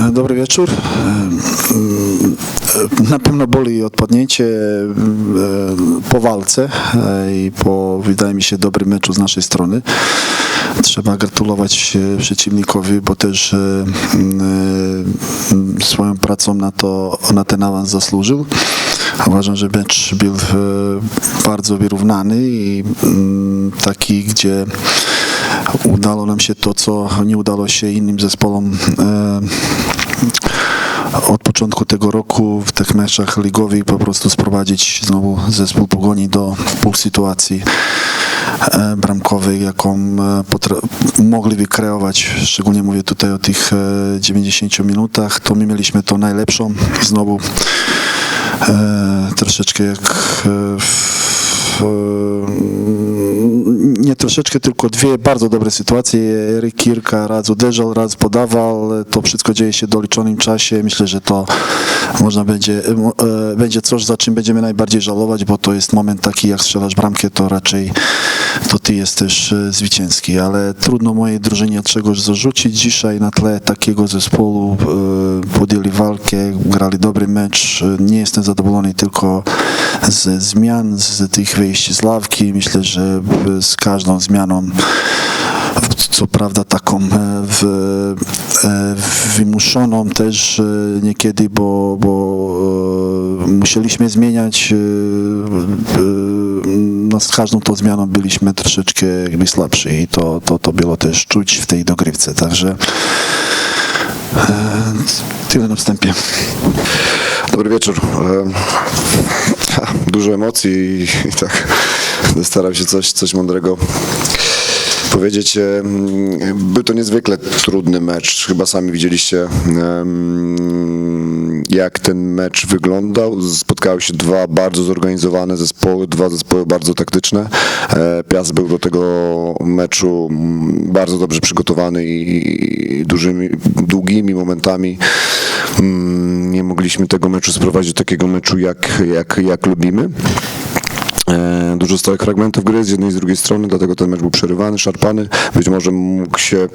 E, Dobry wieczór. E, mm, e, Na pewno boli odpadnięcie po walce i po, wydaje mi się, dobrym meczu z naszej strony. Trzeba gratulować przeciwnikowi, bo też mm, e, swoją pracą na, to, na ten awans zasłużył. Uważam, że mecz był bardzo wyrównany i mm, taki, gdzie udało nam się to, co nie udało się innym zespołom e, od początku tego roku w tych meczach ligowych po prostu sprowadzić znowu zespół Pogoni do pół sytuacji e, bramkowej, jaką e, mogli wykreować, szczególnie mówię tutaj o tych e, 90 minutach, to my mieliśmy to najlepszą. Znowu troszeczkę jak w, nie troszeczkę, tylko dwie bardzo dobre sytuacje. Eryk Kirka raz uderzał, raz podawał. To wszystko dzieje się w doliczonym czasie. Myślę, że to można będzie, e, będzie coś, za czym będziemy najbardziej żałować, bo to jest moment taki, jak strzelasz bramkę, to raczej to ty jesteś e, zwycięski, ale trudno mojej drużynie czegoś zarzucić. Dzisiaj na tle takiego zespołu e, podjęli walkę, grali dobry mecz. E, Nie jestem zadowolony tylko ze zmian, z tych wyjść z ławki. Myślę, że z każdą zmianą co prawda taką w, wymuszoną też niekiedy, bo, bo musieliśmy zmieniać. E, e, z każdą tą zmianą byliśmy troszeczkę jakby słabsi i to, to, to było też czuć w tej dogrywce. Także e, tyle na wstępie. Dobry wieczór. Ha, Dużo emocji i, tak będę starał się coś, coś mądrego powiedzieć. Był to niezwykle trudny mecz. Chyba sami widzieliście, jak ten mecz wyglądał. Spotkały się dwa bardzo zorganizowane zespoły, dwa zespoły bardzo taktyczne. E, Piast był do tego meczu bardzo dobrze przygotowany i i dużymi, długimi momentami mm, nie mogliśmy tego meczu sprowadzić do takiego meczu, jak, jak, jak lubimy. E, Dużo stałych fragmentów gry z jednej i z drugiej strony, dlatego ten mecz był przerywany, szarpany. Być może mógł się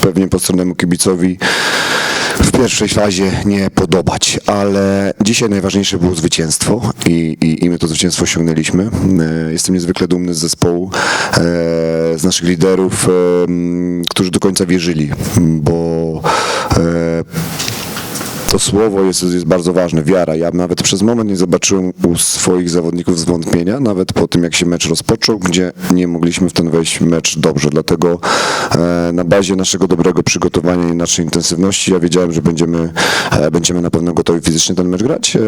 pewnie postronemu kibicowi w pierwszej fazie nie podobać, ale dzisiaj najważniejsze było zwycięstwo i, i, i my to zwycięstwo osiągnęliśmy. E, Jestem niezwykle dumny z zespołu, e, z naszych liderów, którzy do końca wierzyli, bo to słowo jest, jest bardzo ważne, wiara. Ja nawet przez moment nie zobaczyłem u swoich zawodników zwątpienia, nawet po tym jak się mecz rozpoczął, gdzie nie mogliśmy w ten wejść mecz dobrze. Dlatego e, na bazie naszego dobrego przygotowania i naszej intensywności ja wiedziałem, że będziemy, e, będziemy na pewno gotowi fizycznie ten mecz grać. E,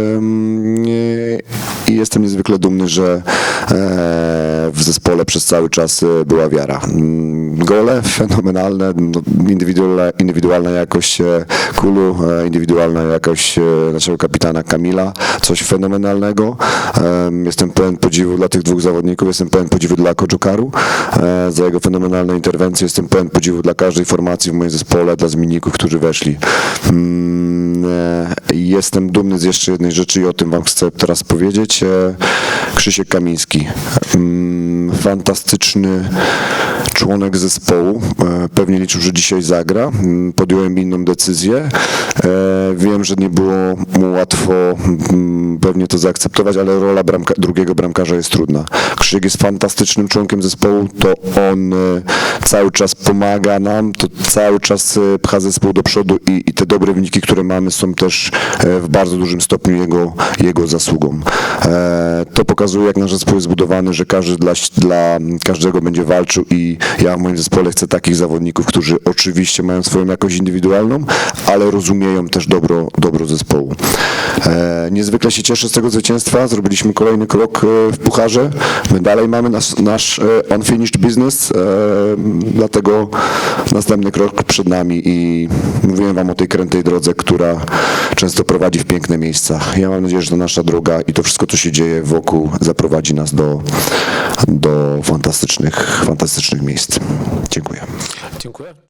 I jestem niezwykle dumny, że e, w zespole przez cały czas e, była wiara. Mm, Gole fenomenalne, no, indywidualna, indywidualna jakość e, Kulu, e, indywidualna jakość e, naszego kapitana Kamila, coś fenomenalnego. Em, Jestem pełen podziwu dla tych dwóch zawodników, jestem pełen podziwu dla Kodżukaru e, za jego fenomenalne interwencje, jestem pełen podziwu dla każdej formacji w moim zespole, dla zmienników, którzy weszli. Mm, e, Jestem dumny z jeszcze jednej rzeczy i o tym wam chcę teraz powiedzieć. Krzysiek Kamiński. Mm, Fantastyczny członek zespołu. E, Pewnie liczył, że dzisiaj zagra. Mm, Podjąłem inną decyzję. E, Wiem, że nie było mu łatwo mm, pewnie to zaakceptować, ale rola bramka, drugiego bramkarza jest trudna. Krzysiek jest fantastycznym członkiem zespołu, to on e, cały czas pomaga nam, to cały czas pcha zespół do przodu i, i te dobre wyniki, które mamy są też w bardzo dużym stopniu jego, jego zasługą. To pokazuje, jak nasz zespół jest zbudowany, że każdy dla, dla każdego będzie walczył i ja w moim zespole chcę takich zawodników, którzy oczywiście mają swoją jakość indywidualną, ale rozumieją też dobro, dobro zespołu. E, Niezwykle się cieszę z tego zwycięstwa. Zrobiliśmy kolejny krok e, w pucharze. My dalej mamy nasz, nasz e, unfinished business, e, dlatego następny krok przed nami i mówiłem wam o tej krętej drodze, która często prowadzi w piękne miejsca. Ja mam nadzieję, że to nasza droga i to wszystko, co się dzieje wokół, zaprowadzi nas do, do fantastycznych, fantastycznych miejsc. Dziękuję. Dziękuję.